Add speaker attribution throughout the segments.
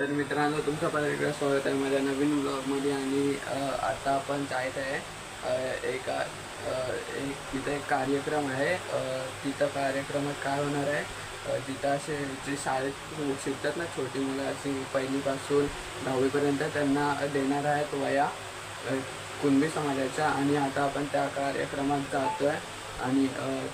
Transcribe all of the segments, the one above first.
Speaker 1: तर मित्रांनो तुमचं परत एकदा स्वागत आहे माझ्या नवीन ब्लॉगमध्ये आणि आता आपण जायत आहे एका एक तिथं एक कार्यक्रम आहे. तिथं कार्यक्रमात काय होणार आहे? तिथं असे जे शाळेत शिकतात ना छोटी मुलं अशी पहिलीपासून दहावीपर्यंत त्यांना देणार आहेत वया कुणबी समाजाच्या. आणि आता आपण त्या कार्यक्रमात जातो आहे आणि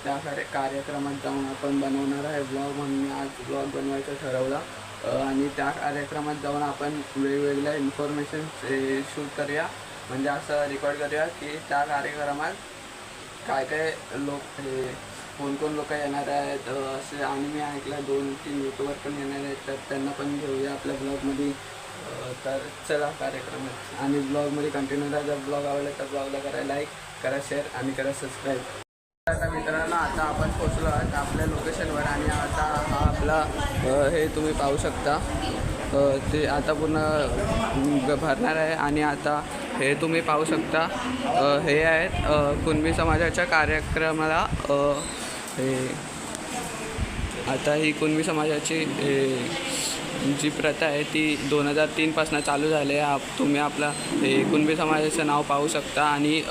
Speaker 1: त्या कार्य कार्यक्रमात जाऊन आपण बनवणार आहे ब्लॉग म्हणून मी आज ब्लॉग बनवायचं ठरवलं. आणि त्या कार्यक्रमात जाऊन आपण वेगवेगळ्या इन्फॉर्मेशन शूट करूया. म्हणजे असं रेकॉर्ड करूया की त्या कार्यक्रमात काय काय लोक हे कोण कोण लोक येणार आहेत असे आणि मी ऐकलं दोन तीन यूट्यूबर पण येणार आहेत तर त्यांना पण घेऊया आपल्या ब्लॉगमध्ये तर चला कार्यक्रमात. आणि ब्लॉगमध्ये कंटिन्यू राहा. जर ब्लॉग आवडला तर ब्लॉगला करा लाईक करा शेअर आणि करा सबस्क्राईब आता मित्रांनो आता आपण पोचलो आहोत आपल्या लोकेशनवर आणि आता आपला हे तुम्ही पाहू शकता. ते आता पूर्ण भरणार आहे आणि आता हे तुम्ही पाहू शकता. हे आहेत कुणबी समाजाच्या कार्यक्रमाला हे आता ही कुणबी समाजाची हे, जी प्रथा आहे ती दोन हजार तीनपासून चालू झाली आहे. आप तुम्ही आपला हे कुणबी समाजाचं नाव पाहू शकता आणि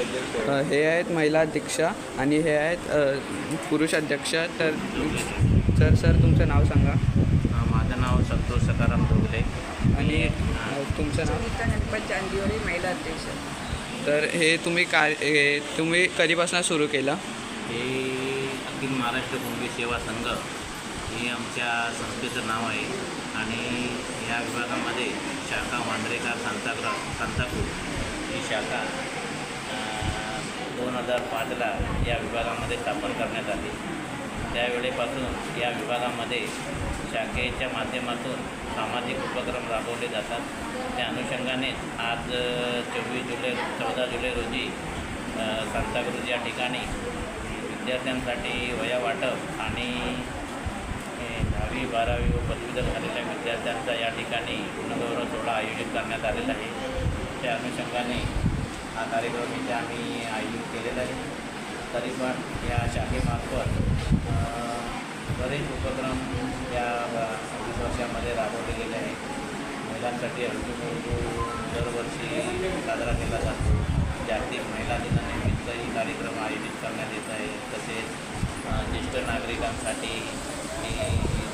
Speaker 1: हे आहेत महिला अध्यक्ष आणि हे आहेत पुरुष अध्यक्ष. तर सर सर तुमचं नाव सांगा.
Speaker 2: माझं नाव संतोष सकाराम धोगले
Speaker 1: आणि तुमचं नाव?
Speaker 3: चांदिवली महिला अध्यक्ष.
Speaker 1: तर हे तुम्ही काय हे तुम्ही कधीपासून सुरू केलं?
Speaker 2: हे अखिल महाराष्ट्र कुंभी सेवा संघ हे आमच्या संस्थेचं नाव आहे. आणि या विभागामध्ये शाखा मांजरेकर सांताक्र सांतापूर ही शाखा दोन हजार पाचला या विभागामध्ये स्थापन करण्यात आली. त्यावेळेपासून या विभागामध्ये शाखेच्या माध्यमातून सामाजिक उपक्रम राबवले जातात. त्या अनुषंगाने आज चोवीस जुलै चौदा जुलै रोजी अ, सांताक्रूज या ठिकाणी विद्यार्थ्यांसाठी वया वाटप आणि दहावी बारावी व पदवीधर झालेल्या विद्यार्थ्यांचा या ठिकाणी गुणगौरव सोहळा आयोजित करण्यात आलेला आहे. त्या अनुषंगाने हा कार्यक्रम इथे आम्ही आयोजित केलेला आहे. तरी पण या शाखेमार्फत बरेच उपक्रम या सव्वीस वर्षामध्ये राबवले गेले आहेत. महिलांसाठी हळदी दरवर्षी साजरा केला जातो. जागतिक महिला दिनानिमित्तही कार्यक्रम आयोजित करण्यात येत आहे. तसेच ज्येष्ठ नागरिकांसाठी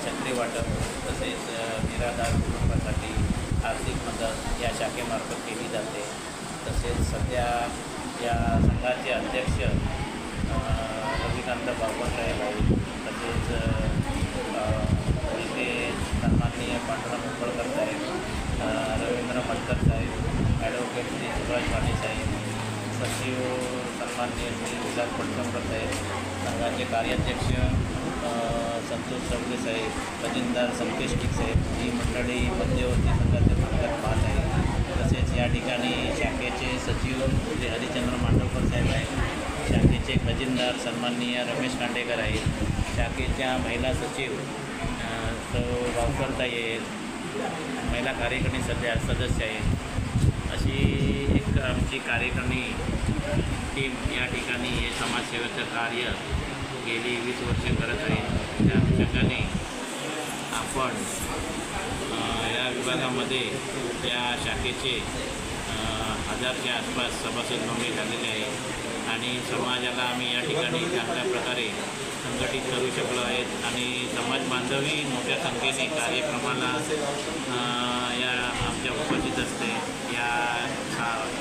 Speaker 2: छत्री वाटप तसेच निराधार कुटुंबासाठी आर्थिक मदत या शाखेमार्फत केली जाते. तसेच सध्या या संघाचे अध्यक्ष रविकांत बापटराय भाऊ तसेच इथे सन्माननीय पांडुरंग मुंबळकर साहेब रवींद्र मटकर साहेब ॲडव्होकेट श्री सुभाष पाणी साहेब सचिव सन्माननीय श्री विलास पटकंकर साहेब संघाचे कार्याध्यक्ष संतोष चौगले साहेब खजिनदार संकेश टिक साहेब ही मंडळी मध्यवर्ती संघाचे संघात पाहत आहे तसेच या ठिकाणी शाखेचे सचिव श्री हरिचंद्र मांडवकर साहेब आहेत. शाखेचे खजिनदार सन्माननीय रमेश कांडेकर आहेत. शाखेच्या महिला सचिव अ, सौ आहेत. महिला कार्यकारिणी सध्या सदस्य आहेत. अशी एक आमची कार्यकारिणी टीम या ठिकाणी हे समाजसेवेचं कार्य गेली वीस वर्षे करत आहे. त्या अनुषंगाने आपण विभागामध्ये त्या शाखेचे हजारच्या आसपास सभासद नोंदणी झालेले आहे. आणि समाजाला आम्ही या ठिकाणी चांगल्या प्रकारे संघटित करू शकलो आहेत. आणि समाज बांधवी मोठ्या संख्येने कार्यक्रमाला या आमच्या उपस्थित असते. या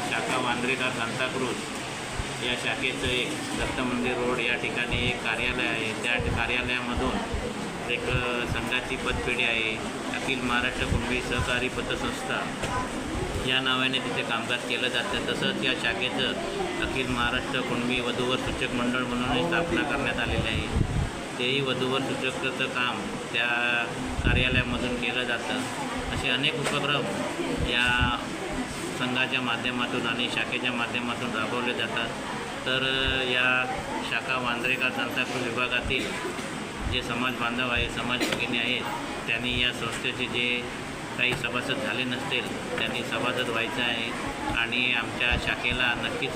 Speaker 2: शाखा वांद्रेकर सांताक्रूज या शाखेचं एक दत्त मंदिर रोड या ठिकाणी एक कार्यालय आहे. त्या कार्यालयामधून एक संघाची पतपेढी आहे. अखिल महाराष्ट्र कुणबी सहकारी पतसंस्था या नावाने तिथे कामकाज केलं जातं. तसंच या शाखेचं अखिल महाराष्ट्र कुणबी वधूवर सूचक मंडळ म्हणून स्थापना करण्यात आलेली आहे. तेही वधूवर सूचकचं काम त्या कार्यालयामधून केलं जातं. असे अनेक उपक्रम या संघाच्या माध्यमातून आणि शाखेच्या माध्यमातून राबवले जातात. तर या शाखा वांद्रेकर सांताक्रूज विभागातील जे समाज बांधव आहे समाज भगिनी आहेत त्यांनी या संस्थेचे जे काही सभासद झाले नसतील त्यांनी सभासद व्हायचं आहे आणि आमच्या शाखेला नक्कीच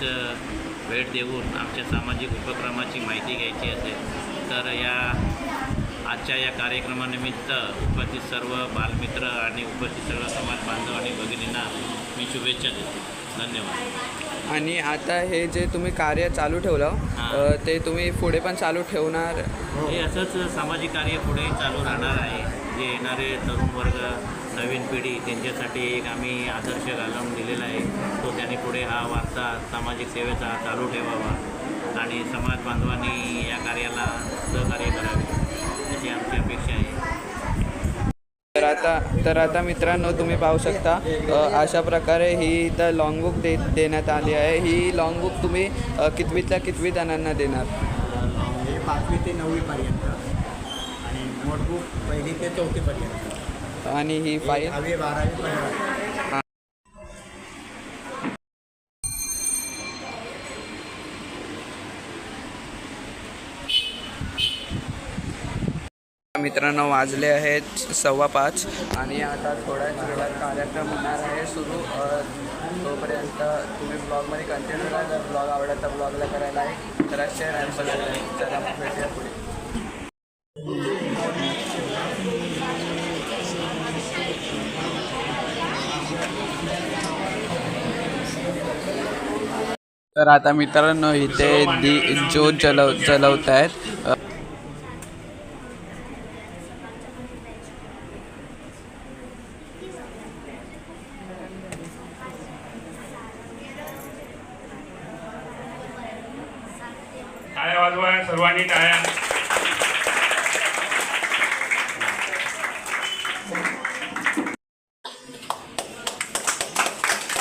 Speaker 2: भेट देऊन आमच्या सामाजिक उपक्रमाची माहिती घ्यायची असेल तर या आजच्या या कार्यक्रमानिमित्त उपस्थित सर्व बालमित्र आणि उपस्थित सर्व समाज बांधव आणि भगिनींना मी शुभेच्छा देतो. धन्यवाद.
Speaker 1: आणि आता हे जे तुम्ही कार्य चालू ठेवलं
Speaker 2: हां.
Speaker 1: ते तुम्ही पुढे पण चालू ठेवणार?
Speaker 2: हे. असंच सामाजिक कार्य पुढे चालू राहणार आहे. जे येणारे तरुण वर्ग नवीन पिढी त्यांच्यासाठी एक आम्ही आदर्श घालून दिलेला आहे. तो त्यांनी पुढे हा वारसा सामाजिक सेवेचा चालू ठेवावा आणि समाज बांधवांनी या कार्याला सहकार्य करावे.
Speaker 1: आता तर आता मित्रांनो तुम्ही पाहू शकता अशा प्रकारे ही इथं लॉंग बुक दे देण्यात आली आहे. ही लॉंग बुक तुम्ही कितवीतल्या कितवी जणांना देणार?
Speaker 4: हे पाचवी ते नववीपर्यंत आणि नोटबुक पहिली ते चौथीपर्यंत
Speaker 1: आणि ही फाईल
Speaker 4: बारावी
Speaker 1: मित्रांनो वाजले आहेत सव्वा पाच आणि आता थोड्याच वेळात कार्यक्रम होणार आहे सुरू. तोपर्यंत तुम्ही ब्लॉगमध्ये कंटिन्यू करा. जर ब्लॉग आवडला तर ब्लॉगला करायला आहे तर शेअर आणि चला भेटूया पुढे. तर आता मित्रांनो इथे दी जो जलव जलवत आहेत
Speaker 5: टाळ्या वाजवा सर्वांनी टाळ्या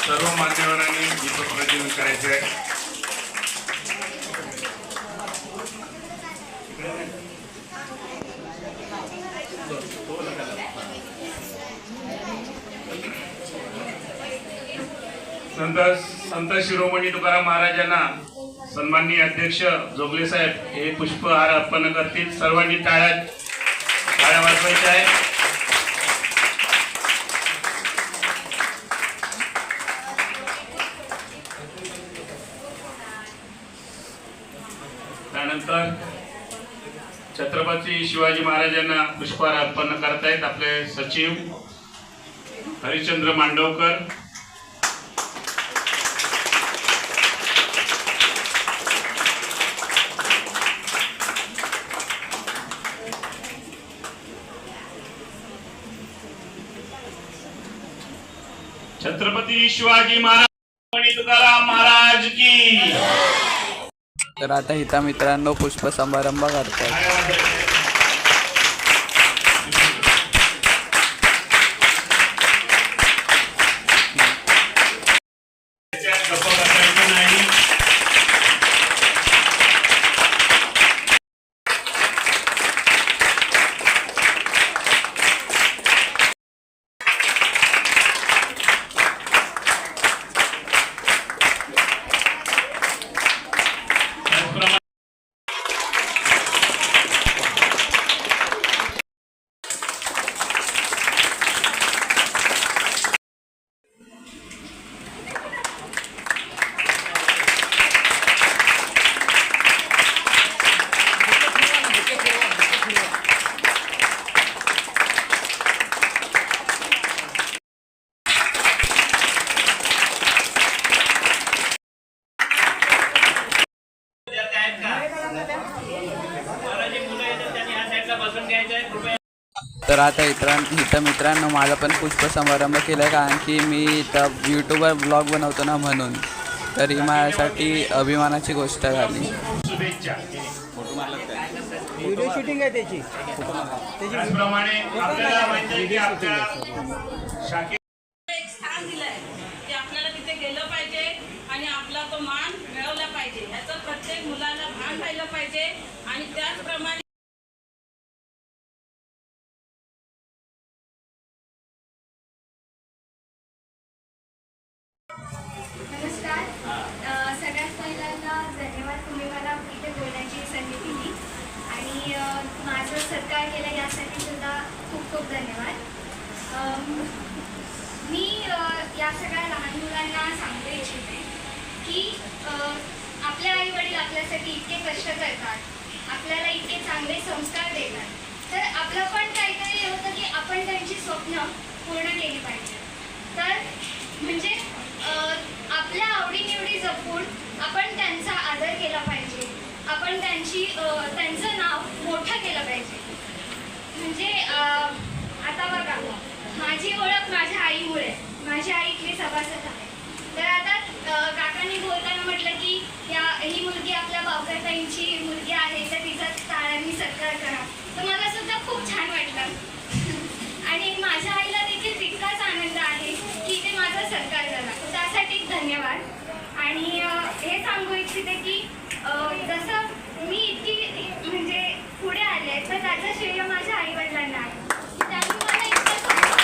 Speaker 5: सर्व मान्यवरांनी दीपक प्रज्वलन करायचं आहे संत संत शिरोमणी तुकाराम महाराजांना सन्माननीय अध्यक्ष जोगले साहेब हे पुष्पहार अर्पण करतील. सर्वांनी टाळ्या टाळ्या वाजवायच्या आहे त्यानंतर छत्रपती शिवाजी महाराजांना पुष्पहार अर्पण करतायत आपले सचिव हरिश्चंद्र मांडवकर. छत्रपती शिवाजी महाराज आणि तुकाराम महाराज की.
Speaker 1: तर आता इथं मित्रांनो पुष्प समारंभ करतात
Speaker 5: टाळ्या वाजवायच्या. त्याच्यात गप्पा बसायचं नाही त्याचप्रमाणे
Speaker 1: तर आता इतरां इथं मित्रांनो माझा पण पुष्प समारंभ केला आहे कारण की मी इथं यूट्यूबवर ब्लॉग बनवतो ना म्हणून. तर ही माझ्यासाठी अभिमानाची गोष्ट झाली.
Speaker 5: शुभेच्छा
Speaker 4: व्हिडिओ शूटिंग आहे त्याची.
Speaker 5: त्याचप्रमाणे
Speaker 6: माझं केला यासाठी सुद्धा खूप खूप धन्यवाद. मी या सगळ्या लहान मुलांना सांगू इच्छिते की आपले आई वडील आपल्यासाठी इतके कष्ट करतात आपल्याला इतके चांगले संस्कार देतात. तर आपलं पण काहीतरी हे होतं की आपण त्यांची स्वप्न पूर्ण केली पाहिजे. तर म्हणजे आपल्या आवडीनिवडी जपून आपण त्यांचा आदर केला पाहिजे. आपण त्यांची त्यांचं नाव मोठं केलं पाहिजे. म्हणजे आता बघा माझी ओळख माझ्या आईमुळे. माझी आई इथली सभासद आहे. तर आता काकांनी बोलताना म्हटलं की या ही मुलगी आपल्या बावकरताईंची मुलगी आहे तर तिचा टाळ्यांनी सत्कार करा. तर मला सुद्धा खूप छान वाटलं. आणि माझ्या आईला देखील तितकाच आनंद आहे की ते माझा सत्कार करा. त्यासाठी धन्यवाद. आणि हे सांगू इच्छिते की अं, जसं मी इतकी म्हणजे पुढे आले तर त्याचं श्रेय माझ्या आई वडिलांना आहे त्यांनी मला इतकं support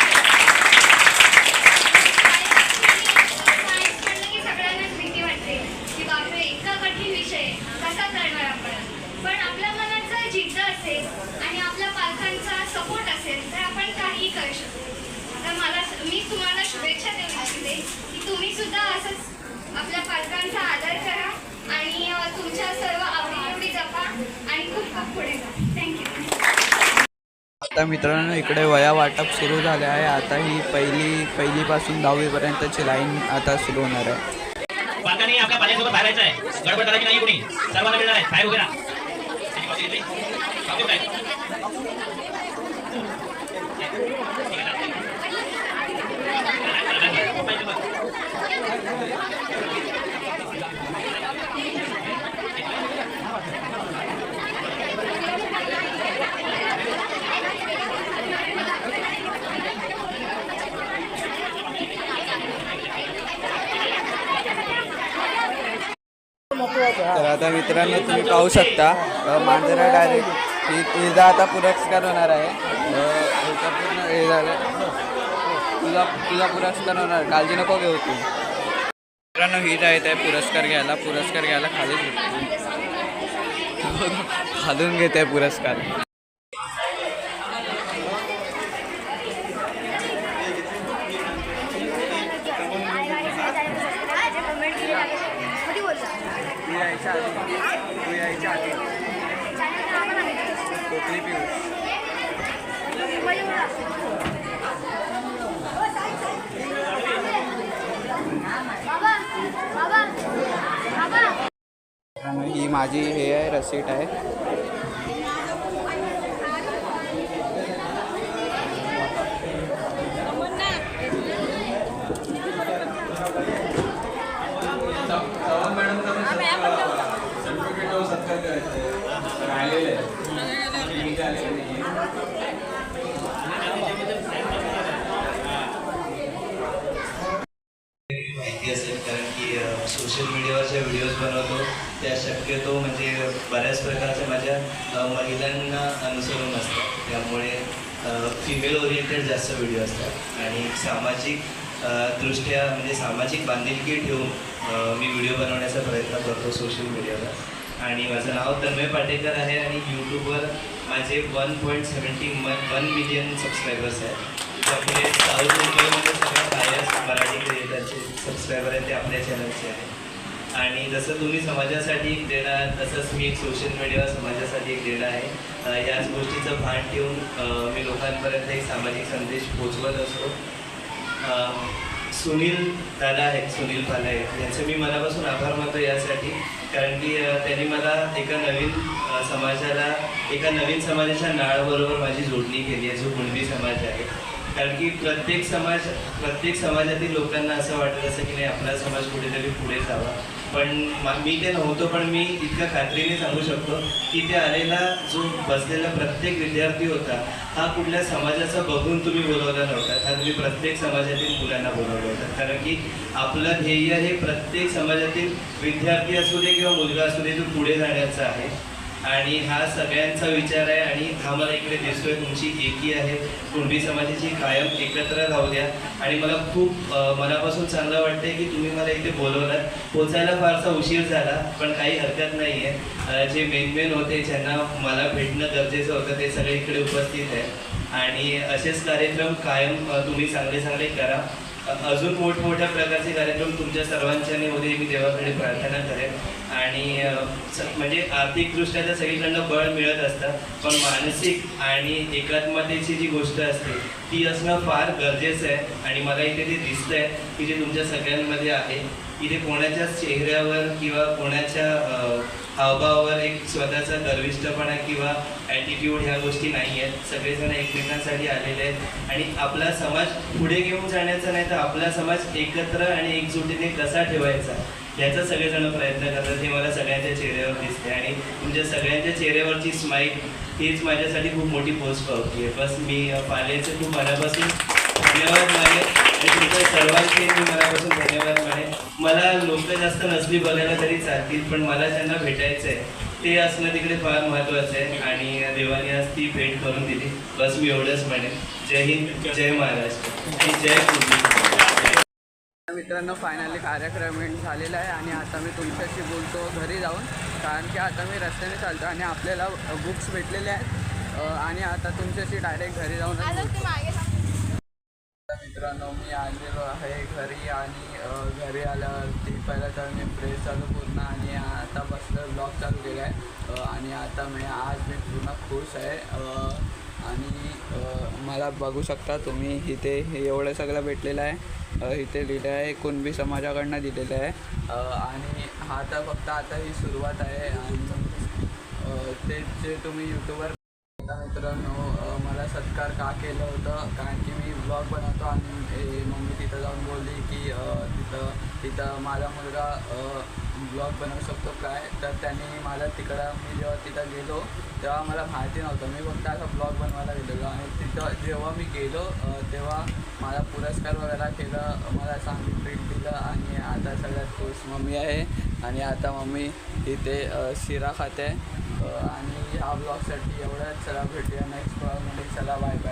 Speaker 6: सायन्स म्हणलं की सगळ्यांनाच भीती वाटते की बापरे इतका कठीण विषय आहे, कसा करणार आपण पण आपल्या मनात जर जिद्द असेल आणि आपल्या पालकांचा सपोर्ट असेल तर आपण काहीही करू शकतो तर मला मी तुम्हाला शुभेच्छा देऊ इच्छिते की तुम्ही सुद्धा असंच आपल्या पालकांचा आदर करा आणि अ, तुमच्या सर्व आवडीनिवडी जपा आणि खूप खूप पुढे जा थँक्यू
Speaker 1: आता मित्रांनो इकडे वया वाटप सुरू झाले आहे. आता ही पहिली पहिलीपासून दहावीपर्यंतची लाईन आता सुरू होणार आहे
Speaker 7: पालकांनी आपल्या पाल्यासोबत बाहेर यायचं आहे गडबड करायची नाही कोणी सर्वांना मिळणार आहे बाहेर उभे राहा आणि कॉफी घेतली? कॉफी काय?
Speaker 1: तर आता मित्रांनो तुम्ही पाहू शकता मांजरा डायरेक्ट ही हिचा आता पुरस्कार होणार आहे. पूर्ण हे झालं. तुझा तुला पुरस्कार होणार. काळजी नको घेऊ तू. मित्रांनो ही जायत आहे पुरस्कार घ्यायला पुरस्कार घ्यायला खाली खालून घेत आहे पुरस्कार. यायच्या आधी तू यायच्या आधी कोकणी पिऊ ही माझी हे आहे रसीट आहे
Speaker 8: माहिती असेल कारण की सोशल मीडियावर ज्या व्हिडिओज बनवतो त्या शक्यतो म्हणजे बऱ्याच प्रकारच्या माझ्या अ, महिलांना अनुसरून असतात. त्यामुळे फिमेल ओरिएंटेड जास्त व्हिडिओ असतात. आणि सामाजिक दृष्ट्या म्हणजे सामाजिक बांधिलकी ठेवून मी व्हिडिओ बनवण्याचा प्रयत्न करतो सोशल मीडियावर आणि माझं नाव तन्मय पाटेकर आहे आणि यूट्यूबवर माझे one point seventy one million subscribers आहेत. त्यामुळे साऊथ मुंबईमध्ये सगळ्यात हायस्ट मराठी क्रिएटरचे सबस्क्रायबर आहेत ते आपल्या चॅनलचे आहेत. आणि जसं तुम्ही समाजासाठी एक देणं तसंच मी एक सोशल मीडियावर समाजासाठी एक देणं आहे. याच गोष्टीचं भान ठेवून मी लोकांपर्यंत एक सामाजिक संदेश पोचवत असतो. सुनील दादा आहेत सुनील पालाय. यांचे मी मनापासून आभार मानतो यासाठी. कारण की त्यांनी मला एका नवीन समाजाला एका नवीन समाजाच्या नाळाबरोबर माझी जोडणी केली आहे जो कुणबी समाज आहे. कारण की प्रत्येक समाज प्रत्येक समाजातील लोकांना असं वाटत असं की नाही आपला समाज कुठेतरी पुढे जावा. पण मी ते नव्हतो पण मी इतक्या खात्रीने सांगू शकतो की ते आलेला जो बसलेला प्रत्येक विद्यार्थी होता हा कुठल्या समाजाचा बघून तुम्ही बोलवला नव्हता. हा तुम्ही प्रत्येक समाजातील मुलांना बोलवलं होतं. कारण की आपलं ध्येय हे प्रत्येक समाजातील विद्यार्थी असू दे किंवा मुलगा असू दे तो पुढे जाण्याचा आहे आणि हा सगळ्यांचा विचार आहे आणि हा मला इकडे दिसतोय. तुमची एकी आहे. कुणबी समाजाची कायम एकत्र राहू द्या. आणि मला खूप मनापासून चांगलं वाटतंय की तुम्ही मला इथे बोलवलं पोचायला फारसा उशीर झाला पण काही हरकत नाही आहे जे मेन मेन होते ज्यांना मला भेटणं गरजेचं होतं ते सगळे इकडे उपस्थित आहे आणि असेच कार्यक्रम कायम तुम्ही चांगले चांगले करा. अजून मोठमोठ्या प्रकारचे कार्यक्रम तुमच्या सर्वांच्याने होते मी देवाकडे प्रार्थना करेन. आणि म्हणजे आर्थिकदृष्ट्या तर सगळीकडनं बळ मिळत असतं पण मानसिक आणि एकात्मतेची जी गोष्ट असते ती असणं फार गरजेचं आहे. आणि मला इथे ते दिसतंय की जे तुमच्या सगळ्यांमध्ये आहे इथे कोणाच्या चेहऱ्यावर किंवा कोणाच्या हावभावावर एक स्वतःचा गर्विष्ठपणा किंवा ॲटिट्यूड ह्या गोष्टी नाही आहेत. सगळेजण एकमेकांसाठी आलेले आहेत. आणि आपला समाज पुढे घेऊन जाण्याचा नाही तर आपला समाज एकत्र आणि एकजुटीने कसा ठेवायचा? याचा सगळेजण प्रयत्न करतात. हे मला सगळ्यांच्या चेहऱ्यावर दिसते आणि तुमच्या सगळ्यांच्या चेहऱ्यावरची स्माईल हीच माझ्यासाठी खूप मोठी पोस्ट पावती आहे बस मी पालेचं खूप मनापासून धन्यवाद माने आणि तुमच्या सर्वांचे मी मनापासून धन्यवाद माने मला लोक जास्त नसली बघायला तरी चालतील पण मला ज्यांना भेटायचं आहे ते असणं तिकडे फार महत्त्वाचं आहे. आणि देवाने आज ती भेट करून दिली. बस मी एवढंच म्हणेन जय हिंद जय महाराष्ट्र. आणि जय पूर्वी.
Speaker 1: मित्रांनो फायनली कार्यक्रम एंड झालेला आहे आणि आता मी तुमच्याशी बोलतो घरी जाऊन. कारण की आता मी रस्त्याने चालतो आणि आपल्याला बुक्स भेटलेले आहेत. आणि आता तुमच्याशी डायरेक्ट घरी जाऊन मित्रांनो मी आलेलो आहे घरी आणि घरी आल्यावरती पहिलं तर मी प्रेस चालू पूर्ण आणि आता बसलं ब्लॉग चालू केला आहे आणि आता मी आज मी पूर्ण खुश आहे. आणि मला बघू शकता तुम्ही इथे हे एवढं सगळं भेटलेलं आहे. इथे लिहिलं आहे कुणबी समाजाकडनं दिलेलं आहे. आणि हा तर फक्त आता ही सुरुवात आहे आणि ते जे तुम्ही यूट्यूबवर आता मित्रांनो मला सत्कार का केलं होतं? कारण की मी ब्लॉग बनवतो आणि मम्मी तिथं जाऊन बोलली की तिथं तिथं माझा मुलगा ब्लॉग बनवू शकतो काय? तर त्यांनी मला तिकडं मी जेव्हा तिथं गेलो तेव्हा मला माहिती नव्हतं. मी फक्त असा ब्लॉग बनवायला गेलेलो आणि तिथं जेव्हा मी गेलो तेव्हा मला पुरस्कार वगैरे केलं मला चांगली ट्रीट दिलं आणि आता सगळ्यात खुश मम्मी आहे. आणि आता मम्मी तिथे शिरा खाते आणि ह्या ब्लॉगसाठी एवढंच चला भेटूया नेक्स्ट ब्लॉगमध्ये चला बाय बाय